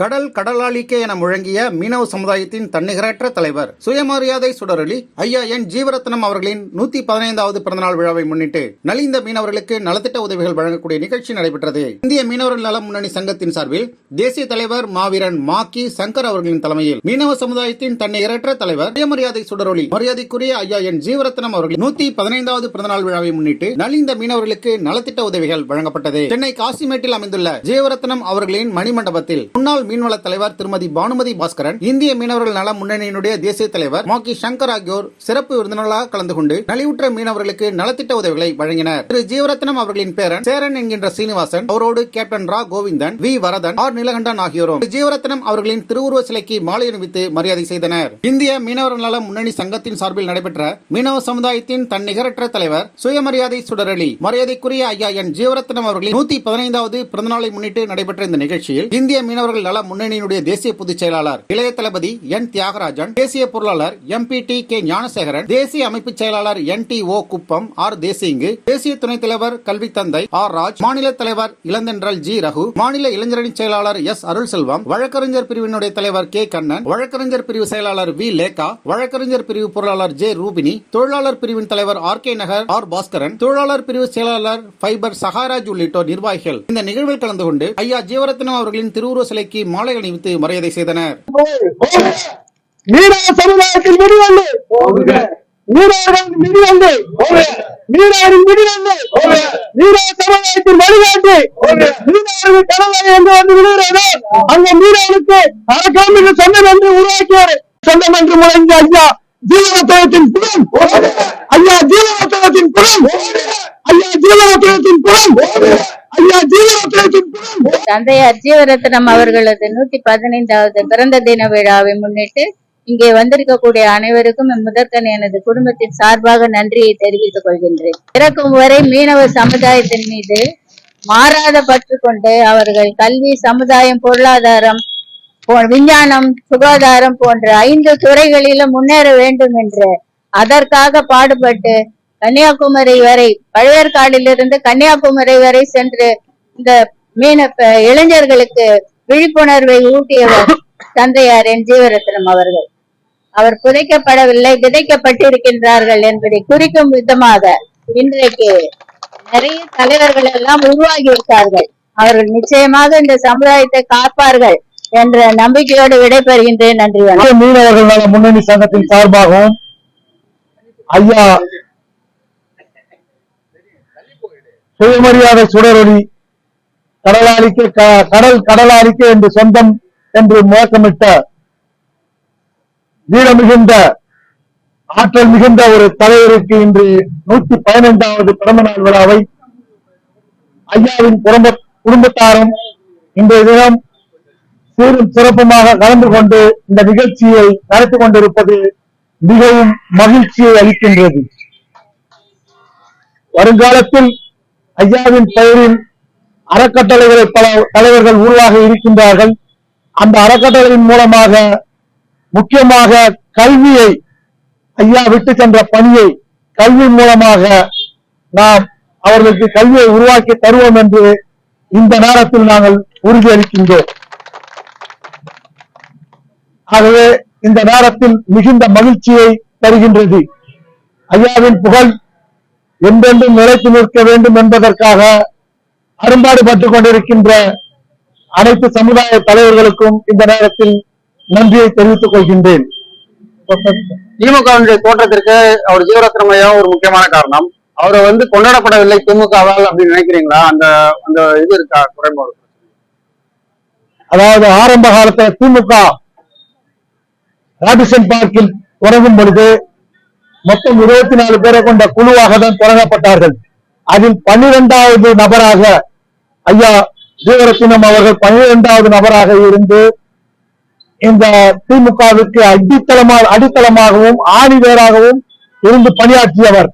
கடல் கடலாளிக்கே என முழங்கிய மீனவ சமுதாயத்தின் தன்னிகரற்ற தலைவர். சுயமரியாதை சுடரொலி ஐயா என் ஜீவரத்னம் அவர்களின் நூத்தி பதினைந்தாவது பிறந்தநாள் விழாவை முன்னிட்டு நலிந்த மீனவர்களுக்கு நலத்திட்ட உதவிகள் வழங்கக்கூடிய நிகழ்ச்சி நடைபெற்றது. இந்திய மீனவர்கள் நல முன்னணி சங்கத்தின் சார்பில் தேசிய தலைவர் மாவீரன் மாக்கி சங்கர் அவர்களின் தலைமையில் மீனவ சமுதாயத்தின் தன்னிகரற்ற தலைவர் சுயமரியாதை சுடரொலி மரியாதைக்குரிய ஐயா என் ஜீவரத்னம் அவர்களின் நூத்தி பதினைந்தாவது பிறந்தநாள் விழாவை முன்னிட்டு நலிந்த மீனவர்களுக்கு நலத்திட்ட உதவிகள் வழங்கப்பட்டது. சென்னை காசிமேட்டில் அமைந்துள்ள ஜீவரத்னம் அவர்களின் மணிமண்டபத்தில் முன்னாள் மீன்வள தலைவர் திருமதி பானுமதி பாஸ்கரன் இந்திய மீனவர்கள் நல முன்னணியினுடைய தேசிய தலைவர் மாக்கி சங்கர் ஆகியோர் சிறப்பு விருந்தினர்களாக கலந்து கொண்டு நலிவுற்ற மீனவர்களுக்கு நலத்திட்ட உதவிகளை வழங்கினர். திரு. ஜீவரத்னம் அவர்களின் பேரன் சேரன் என்கின்ற சீனிவாசன் அவரோடு கேப்டன் ரா. கோவிந்தன் வி. வரதன் ஆர். நிலகண்டன் ஆகியோரும் திரு. ஜீவரத்னம் அவர்களின் திருவுருவ சிலைக்கு மாலை அணிவித்து மரியாதை செய்தனர். இந்திய மீனவர்கள் நல முன்னணி சங்கத்தின் சார்பில் நடைபெற்ற மீனவ சமுதாயத்தின் தன்னிகரற்ற தலைவர் சுயமரியாதை சுடரளி மரியாதைக்குரிய ஐயா என். ஜீவரத்னம் அவர்களின் நூத்தி பதினைந்தாவது பிறந்தநாளை முன்னிட்டு நடைபெற்ற இந்த நிகழ்ச்சியில் இந்திய மீனவர்கள் நல முன்னணியினுடைய தேசிய பொதுச் செயலாளர். இளைய தளபதி என். தியாகராஜன் தேசிய பொருளாளர் M. P. T. K. Gnanasekaran தேசிய அமைப்பு செயலாளர் N. T. O. Kuppam R. Desingu தேசிய துணைத் தலைவர் கல்வி தந்தை ஆர். ராஜ் மாநில தலைவர் இளந்தென்றல் ஜி. ரகு மாநில இளைஞரணி செயலாளர் எஸ். அருள் செல்வம் வழக்கறிஞர் பிரிவினுடைய தலைவர் கே. கண்ணன் வழக்கறிஞர் பிரிவு செயலாளர் வி. லேகா வழக்கறிஞர் பிரிவு பொருளாளர் ஜே. ரூபினி தொழிலாளர் பிரிவின் தலைவர் R. K. Nagar R. Baskaran தொழிலாளர் பிரிவு செயலாளர் ஃபைபர் சகாராஜ் உள்ளிட்டோர் நிர்வாகிகள். இந்த நிகழ்வில் கலந்து கொண்டு ஐயா ஜீவரத்னம் அவர்களின் திருவுருவ சிலைக்கு மாலை அணிவித்து மரியாதை செய்தனர். சொந்தம் என்று முழங்கிய ஐயா ஜீவனத்துவத்தின் புலம் ஐயா ஜீவனத்துவத்தின் புலம் ஐயா ஐயா ஜீவனத்துவத்தின் தந்தை அர்ஜீவரத்னம் அவர்களது நூத்தி பதினைந்தாவது பிறந்த தின விழாவை முன்னிட்டு இங்கே வந்திருக்கக்கூடிய அனைவருக்கும் முதற்கண் எனது குடும்பத்தின் சார்பாக நன்றியை தெரிவித்துக் கொள்கின்றேன். இறக்கும் வரை மீனவ சமுதாயத்தின் மீது மாறாத பற்று கொண்டு அவர்கள் கல்வி சமுதாயம் பொருளாதாரம் போ- விஞ்ஞானம் சுகாதாரம் போன்ற ஐந்து துறைகளிலும் முன்னேற வேண்டும் என்று அதற்காக பாடுபட்டு கன்னியாகுமரி வரை பழையற்காடிலிருந்து கன்னியாகுமரி வரை சென்று இந்த மீன இளைஞர்களுக்கு விழிப்புணர்வை ஊட்டியவர் தந்தையார் என் ஜீவரத்னம் அவர்கள். அவர் புதைக்கப்படவில்லை விதைக்கப்பட்டிருக்கின்றார்கள் என்பதை குறிக்கும் விதமாக இன்றைக்கு நிறைய தலைவர்கள் எல்லாம் உருவாகி இருக்கார்கள் அவர்கள் நிச்சயமாக இந்த சமுதாயத்தை காப்பார்கள் என்ற நம்பிக்கையோடு விடைபெறுகின்றேன். நன்றி வணக்கம். மீனவர்கள் நல முன்னணி சங்கத்தின் சார்பாகவும் ஐயா சுயமரியாதை சுடரொளி கடலாளிக்கு க- கடல் கடலாளிக்கு என்று சொந்தம் என்று முழக்கமிட்ட வீர மிகுந்த ஆற்றல் மிகுந்த ஒரு தலைவருக்கு இன்று நூத்தி பதினைந்தாவது பிறந்த நாள் விழாவை ஐயாவின் குடும்ப குடும்பத்தாரும் இன்றைய தினம் சீரும் சிறப்புமாக கலந்து கொண்டு இந்த நிகழ்ச்சியை நடத்தி கொண்டிருப்பது மிகவும் மகிழ்ச்சியை அளிக்கின்றது. வருங்காலத்தில் ஐயாவின் பெயரில் அறக்கட்டளைகளை பல தலைவர்கள் உருவாக இருக்கின்றார்கள். அந்த அறக்கட்டளையின் மூலமாக முக்கியமாக கல்வியை ஐயா விட்டு சென்ற பணியை கல்வி மூலமாக நாம் அவர்களுக்கு கல்வியை உருவாக்கி தருவோம் என்று இந்த நேரத்தில் நாங்கள் உறுதியளிக்கின்றோம். ஆகவே இந்த நேரத்தில் மிகுந்த மகிழ்ச்சியை தருகின்றது. ஐயாவின் புகழ் என்றென்றும் நிலைத்து நிற்க வேண்டும் என்பதற்காக அரும்பாடுபட்டுக் கொண்டிருக்கின்ற அனைத்து சமுதாய தலைவர்களுக்கும் இந்த நேரத்தில் நன்றியை தெரிவித்துக் கொள்கின்றேன். திமுகவினுடைய தோற்றத்திற்கு அவர் ஜீவரத்னம் ஐயா ஒரு முக்கியமான காரணம். அவரை வந்து கொண்டாடப்படவில்லை திமுகவால் அப்படின்னு நினைக்கிறீங்களா? அந்த அந்த இது இருக்கா? குறைபாடு. அதாவது ஆரம்ப காலத்துல திமுக ராபிசன் பார்க்கில் தொடங்கும் பொழுது மொத்தம் இருபத்தி நாலு பேரை கொண்ட குழுவாக தான் தொடங்கப்பட்டார்கள். அதில் பன்னிரெண்டாவது நபராக ஐயா ஜீவரத்தினம் அவர்கள் பன்னிரெண்டாவது நபராக இருந்து இந்த திமுகவுக்கு அடித்தளமாக அடித்தளமாகவும் ஆணிவேராகவும் இருந்து பணியாற்றியவர்.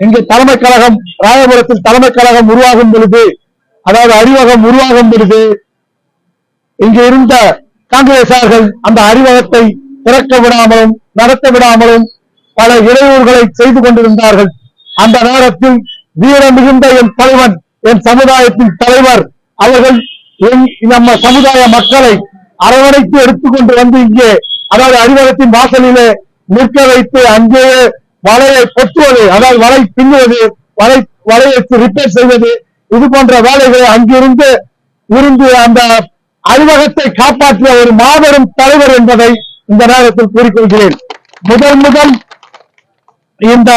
இங்கு தலைமை கழகம் ராயபுரத்தில் தலைமை கழகம் உருவாகும் பொழுது அதாவது அறிவகம் உருவாகும் பொழுது இங்கு இருந்த காங்கிரசார்கள் அந்த அறிவகத்தை திறக்க விடாமலும் நடத்த விடாமலும் பல இடையூறுகளை செய்து கொண்டிருந்தார்கள். அந்த நேரத்தில் வீர மிகுந்த என் தலைவன் என் சமுதாயத்தின் தலைவர் அவர்கள் என் நம்ம சமுதாய மக்களை அரவணைத்து எடுத்துக்கொண்டு வந்து இங்கே அதாவது அறிவகத்தின் வாசலிலே நிற்க வைத்து அங்கேயே வலையை பொத்துவது அதாவது வலை பின்னுவது வலை வலையை ரிப்பேர் செய்வது இது போன்ற வேலைகளை அங்கிருந்து இருந்து அந்த அறிவகத்தை காப்பாற்றிய ஒரு மாபெரும் தலைவர் என்பதை இந்த நேரத்தில் கூறிக்கொள்கிறேன். முதல் முதல் இந்த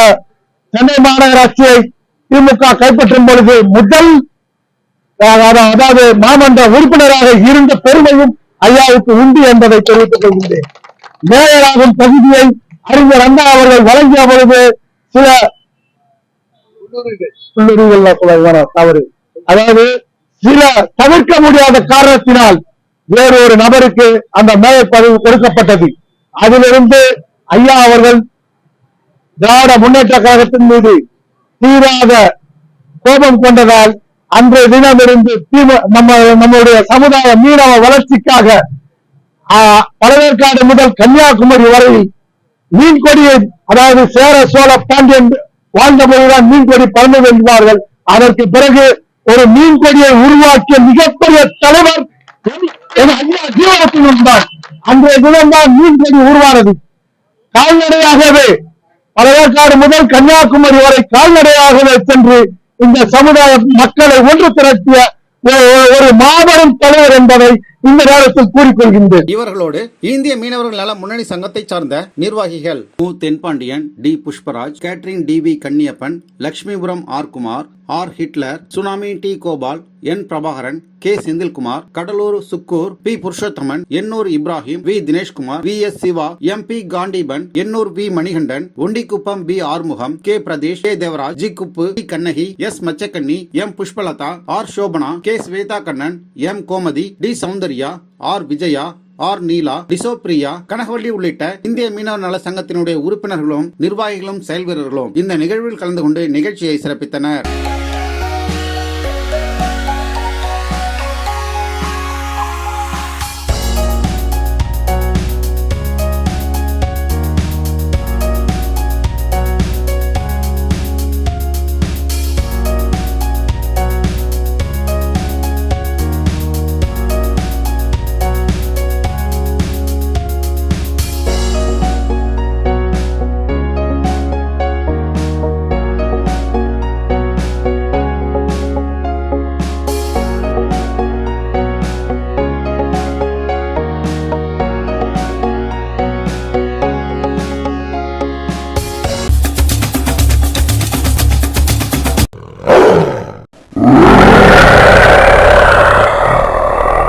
சென்னை மாநகராட்சியை திமுக கைப்பற்றும் பொழுது முதல் அதாவது மாமன்ற உறுப்பினராக இருந்த பெருமையும் ஐயாவுக்கு உண்டு என்பதை தெரிவித்துக் கொள்கின்றேன். மேயராகும் பகுதியை அறிஞர் அண்ணா அவர்கள் வழங்கிய பொழுது சில தவறு. அதாவது சில தவிர்க்க முடியாத காரணத்தினால் வேறு ஒரு நபருக்கு அந்த மேயர் பதவி கொடுக்கப்பட்டது. அதிலிருந்து ஐயா அவர்கள் திராவிட முன்னேற்ற கழகத்தின் மீது தீராத கோபம் கொண்டதால் அன்றைய தினம் இருந்து நம்ம நம்முடைய சமுதாய மீனவ வளர்ச்சிக்காக பழவேற்காடு முதல் கன்னியாகுமரி வரையில் மீன் கொடியை அதாவது சேர சோழ பாண்டியன் வாழ்ந்த போதுதான் மீன் கொடி பறந்தது என்பார்கள் அதற்கு பிறகு ஒரு மீன் கொடியை உருவாக்கிய மிகப்பெரிய தலைவர் ஐயா ஜீவரத்தினம் தான். அன்றைய தினம்தான் மீன் கொடி உருவானது. கால்நடையாகவே பழவேற்காடு முதல் கன்னியாகுமரி வரை கால்நடையாகவே சென்று இந்த சமுதாய மக்களை ஒன்று திரட்டிய ஒரு- ஒரு மாபெரும் தலைவர் என்பதை இந்த நேரத்தில் கூறிக்கொள்கின்றேன். இவர்களோடு இந்திய மீனவர்கள் நல முன்னணி சங்கத்தை சார்ந்த நிர்வாகிகள் மு. Thenpandiyan T. Pushparaj Catherine T. V. Kanniyappan Lakshmipuram R. Kumar R. Hitler tsunami T. Gopal N. Prabhakaran K. Senthilkumar Cuddalore Shukkur P. Purushothaman Ennore Ibrahim V. Dineshkumar V. S. Siva M. P. Kandeepan Ennore V. Manikandan Ondikuppam P. Arumugam K. Pradesh K. Devaraj G. Kuppu P Kannagi S. Machakanni M. Pushpalatha R. Sobana K. Swetha Kannan M. Gomathi T. Soundarya R. Vijaya R. Neela டிசோப்ரியா Kanagavalli உள்ளிட்ட இந்திய மீனவர் நல சங்கத்தினுடைய உறுப்பினர்களும் நிர்வாகிகளும் செயல் வீரர்களும் இந்த நிகழ்வில் கலந்து கொண்டு நிகழ்ச்சியை சிறப்பித்தனர்.